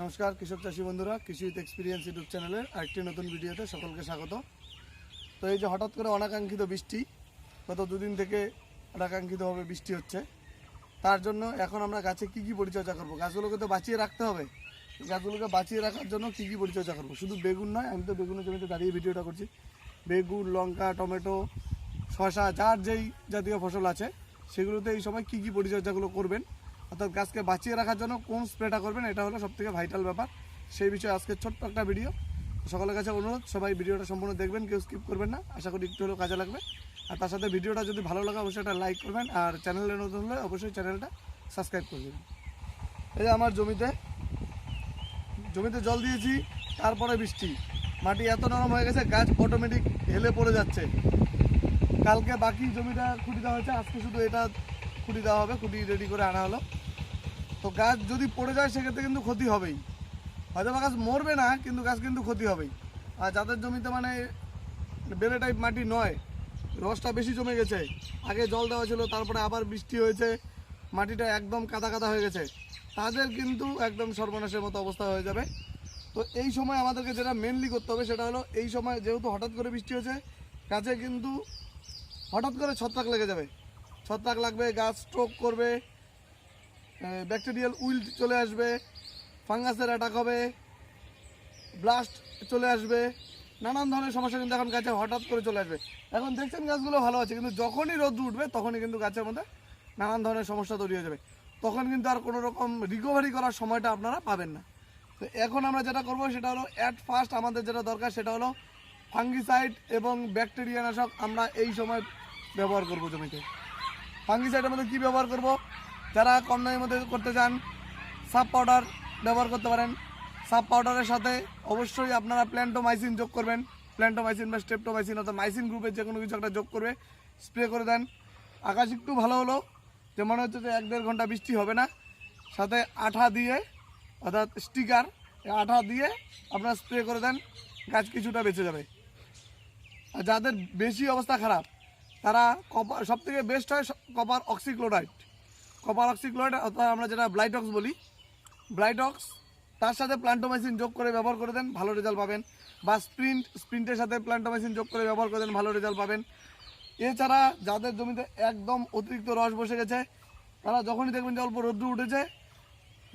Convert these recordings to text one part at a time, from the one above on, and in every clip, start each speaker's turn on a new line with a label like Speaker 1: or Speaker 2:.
Speaker 1: নমস্কার, কৃষক চাষি বন্ধুরা, কৃষি উইথ এক্সপিরিয়েন্স ইউটিউব চ্যানেলের আরেকটি নতুন ভিডিওতে সকলকে স্বাগত। তো এই যে হঠাৎ করে অনাকাঙ্ক্ষিত বৃষ্টি, গত দুদিন থেকে অনাকাঙ্ক্ষিতভাবে বৃষ্টি হচ্ছে। তার জন্য এখন আমরা গাছে কি কি পরিচর্যা করব? গাছগুলোকে তো বাঁচিয়ে রাখতে হবে। গাছগুলোকে বাঁচিয়ে রাখার জন্য কি কি পরিচর্যা করব? শুধু বেগুন নয়, আমি তো বেগুনের জমিতে দাঁড়িয়ে ভিডিওটা করছি। বেগুন, লঙ্কা, টমেটো শশা যার যেই জাতীয় ফসল আছে, সেগুলোতে এই সময় কি কি পরিচর্যাগুলো করবেন? অর্থাৎ গাছকে বাঁচিয়ে রাখার জন্য কোন স্প্রেটা করবেন, এটা হলো সবথেকে ভাইটাল ব্যাপার। সেই বিষয়ে আজকে ছোট্ট একটা ভিডিও। সকলের কাছে অনুরোধ, সবাই ভিডিওটা সম্পূর্ণ দেখবেন, কেউ স্কিপ করবেন না। আশা করি একটু হলেও কাজে লাগবে। আর তার সাথে ভিডিওটা যদি ভালো লাগে, অবশ্যই একটা লাইক করবেন। আর চ্যানেলে নতুন হলে অবশ্যই চ্যানেলটা সাবস্ক্রাইব করে দেবেন। এই যে আমার জমিতে জমিতে জল দিয়েছি, তারপরে বৃষ্টি। মাটি এত নরম হয়ে গেছে, গাছ অটোমেটিক হেলে পড়ে যাচ্ছে। কালকে বাকি জমিটা খুঁটি দেওয়া হয়েছে, আজকে শুধু এটা খুঁটি দেওয়া হবে, খুঁটি রেডি করে আনা হলো। তো গাছ যদি পড়ে যায়, সেক্ষেত্রে কিন্তু ক্ষতি হবেই। হয়তো বা গাছ মরবে না, কিন্তু গাছ কিন্তু ক্ষতি হবেই। আর যাদের জমিতে মানে বেলে টাইপ মাটি নয়, রসটা বেশি জমে গেছে, আগে জল দেওয়া ছিল, তারপরে আবার বৃষ্টি হয়েছে, মাটিটা একদম কাদা কাদা হয়ে গেছে, তাদের কিন্তু একদম সর্বনাশের মতো অবস্থা হয়ে যাবে। তো এই সময় আমাদেরকে যেটা মেনলি করতে হবে, সেটা হলো এই সময় যেহেতু হঠাৎ করে বৃষ্টি হয়েছে, গাছে কিন্তু হঠাৎ করে ছত্রাক লেগে যাবে। ছত্রাক লাগবে, গাছ স্ট্রোক করবে ব্যাকটেরিয়াল উইল চলে আসবে, ফাঙ্গাসের অ্যাটাক হবে ব্লাস্ট চলে আসবে, নানান ধরনের সমস্যা কিন্তু এখন গাছে হঠাৎ করে চলে আসবে। এখন দেখছেন গাছগুলো ভালো আছে, কিন্তু যখনই রোদ উঠবে তখনই কিন্তু গাছের মধ্যে নানান ধরনের সমস্যা তৈরি হয়ে যাবে। তখন কিন্তু আর কোনো রকম রিকভারি করার সময়টা আপনারা পাবেন না। তো এখন আমরা যেটা করব সেটা হলো অ্যাট ফার্স্ট আমাদের যেটা দরকার সেটা হলো ফাঙ্গিসাইড এবং ব্যাকটেরিয়া নাশক আমরা এই সময় ব্যবহার করব জমিতে। ফাঙ্গিসাইডের মধ্যে কী ব্যবহার করব? যারা কম দামের মধ্যে করতে চান সাব পাউডার ব্যবহার করতে পারেন। সাব পাউডারের সাথে অবশ্যই আপনারা প্ল্যান্টোমাইসিন যোগ করবেন। প্ল্যান্টোমাইসিন বা স্টেপটোমাইসিন অর্থাৎ মাইসিন গ্রুপের যে কোনো কিছু একটা যোগ করবে স্প্রে করে দেন। আকাশ একটু ভালো হলো, যে মনে হচ্ছে যে এক দেড় ঘণ্টা বৃষ্টি হবে না। সাথে আঠা দিয়ে, অর্থাৎ স্টিকার আঠা দিয়ে আপনারা স্প্রে করে দেন, গাছ কিছুটা বেঁচে যাবে। আর যাদের বেশি অবস্থা খারাপ, তারা কপার সব থেকে বেস্ট হয় কপার অক্সিক্লোরাইড কপার অক্সিক্লোরাইড অর্থাৎ আমরা যেটা ব্লাইটক্স বলি। ব্লাইটক্স তার সাথে প্লান্টোমাইসিন যোগ করে ব্যবহার করে দেন, ভালো রেজাল্ট পাবেন। বা স্প্রিন্ট স্প্রিন্টের সাথে প্লান্টোমাইসিন যোগ করে ব্যবহার করে দেন, ভালো রেজাল্ট পাবেন। এছাড়া যাদের জমিতে একদম অতিরিক্ত রস বসে গেছে, তারা যখনই দেখবেন যে অল্প রোদ্দুর উঠেছে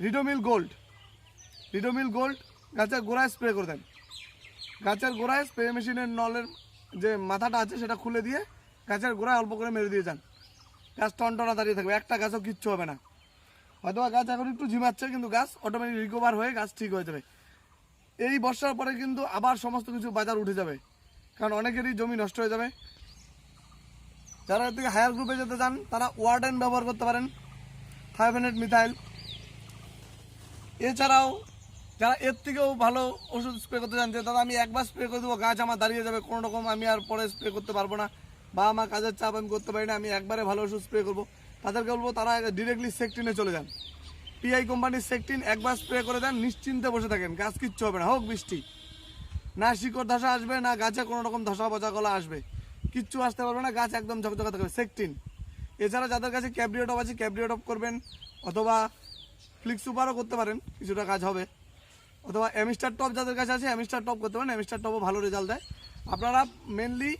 Speaker 1: রিডোমিল গোল্ড রিডোমিল গোল্ড গাছের গোড়ায় স্প্রে করে দেন। গাছের গোড়ায় স্প্রে মেশিনের নলের যে মাথাটা আছে, সেটা খুলে দিয়ে গাছের গোড়ায় অল্প করে মেরে দিয়ে যান। গাছ টনটনা দাঁড়িয়ে থাকবে। একটা গাছও কিচ্ছু হবে না। হয়তো গাছ এখন একটু ঝিমাচ্ছে, কিন্তু গাছ অটোমেটিক রিকভার হয়ে গাছ ঠিক হয়ে যাবে। এই বর্ষার পরে কিন্তু আবার সমস্ত কিছু বাজার উঠে যাবে। কারণ অনেকেরই জমি নষ্ট হয়ে যাবে। যারা থেকে হায়ার গ্রুপে যেতে চান, তারা ওয়ার্ডেন ব্যবহার করতে পারেন। থাইভেনেট মিথাইল এছাড়াও যারা এর থেকেও ভালো ওষুধ স্প্রে করতে চান, যে দাদা আমি একবার স্প্রে করে দেবো, গাছ আমার দাঁড়িয়ে যাবে কোনো রকম আমি আর পরে স্প্রে করতে পারব না। বা আমার কাজের চাপ আমি করতে পারি না, আমি একবারে ভালো ওষুধ স্প্রে করব। তাদেরকে বলব তারা ডিরেক্টলি সেকটিনে চলে যান। পিআই কোম্পানির সেকটিন একবার স্প্রে করে দেন, নিশ্চিন্তে বসে থাকেন গাছ কিচ্ছু হবে না, হোক বৃষ্টি। না শিকড় ধসা আসবে, না গাছে কোনো রকম ধসা পচা গলা আসবে। কিচ্ছু আসতে পারবে না, গাছ একদম ঝকঝকা থাকবে সেকটিন এছাড়া যাদের কাছে ক্যাব্রিওটপ আছে ক্যাব্রিওটপ করবেন, অথবা ফ্লিক্স সুপারও করতে পারেন, কিছুটা কাজ হবে। অথবা অ্যামিস্টার টপ যাদের কাছে আছে অ্যামিস্টার টপ করতে পারেন অ্যামিস্টার টপও ভালো রেজাল্ট দেয়। আপনারা মেনলি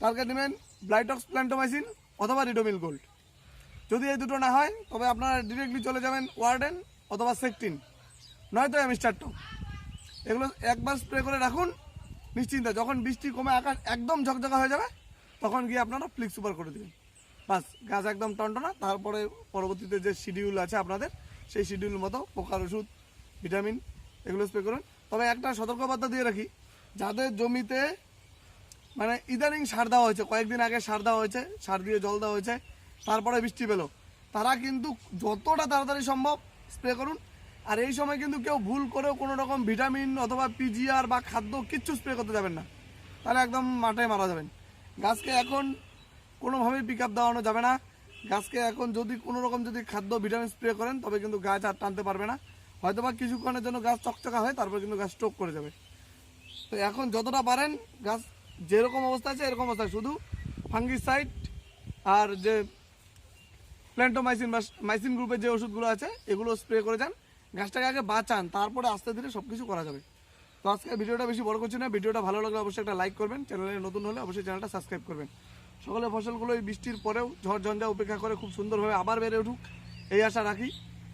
Speaker 1: টার্গেট নেবেন ব্লাইটক্স প্ল্যান্টোমাইসিন অথবা রিডোমিল গোল্ড যদি এই দুটো না হয়, তবে আপনারা ডিরেক্টলি চলে যাবেন ওয়ার্ডেন অথবা সেকটিন নয়তো অ্যামিস্টার টপ এগুলো একবার স্প্রে করে রাখুন, নিশ্চিন্তে। যখন বৃষ্টি কমে, আকাশ একদম ঝকঝকা হয়ে যাবে, তখন গিয়ে আপনারা ফ্লিক্স সুপার করে দেবেন। বাস, গাছ একদম টনটনা, তারপরে পরবর্তীতে যে শিডিউল আছে আপনাদের, সেই শিডিউল মতো পোকার ওষুধ ভিটামিন এগুলো স্প্রে করুন। তবে একটা সতর্কবার্তা দিয়ে রাখি, যাদের জমিতে মানে ইদানিং সার দেওয়া হয়েছে, কয়েকদিন আগে সার দেওয়া হয়েছে, সার দিয়ে জল দেওয়া হয়েছে, তারপরে বৃষ্টি পেল। তারা কিন্তু যতটা তাড়াতাড়ি সম্ভব স্প্রে করুন, আর এই সময় কিন্তু কেউ ভুল করেও কোনো রকম ভিটামিন অথবা পিজিআর বা খাদ্য কিচ্ছু স্প্রে করতে যাবেন না। তাহলে একদম মাঠে মারা যাবেন। গাছকে এখন কোনোভাবেই পিক আপ দেওয়ানো যাবে না। গাছকে এখন যদি কোনো রকম যদি খাদ্য, ভিটামিন স্প্রে করেন, তবে কিন্তু গাছ আর টানতে পারবে না। হয়তো বা কিছুক্ষণের জন্য গাছ চকচকা হয়, তারপর কিন্তু গাছ স্ট্রোক করে যাবে। তো এখন যতটা পারেন গাছ যেরকম অবস্থা আছে, এরকম অবস্থা। শুধু ফাঙ্গিসাইড আর যে প্ল্যান্টোমাইসিন বা মাইসিন গ্রুপের যে ওষুধগুলো আছে, এগুলো স্প্রে করে যান। গাছটাকে আগে বাঁচান, তারপরে আস্তে ধীরে সব কিছু করা যাবে। তো আজকে ভিডিওটা বেশি বড় করছি না, ভিডিওটা ভালো লাগলে অবশ্যই একটা লাইক করবেন, চ্যানেলে নতুন হলে অবশ্যই চ্যানেলটা সাবস্ক্রাইব করবেন। সকলে ফসলগুলো এই বৃষ্টির পরেও ঝড় ঝঞ্ঝা উপেক্ষা করে খুব সুন্দরভাবে আবার বেড়ে উঠুক, এই আশা রাখি।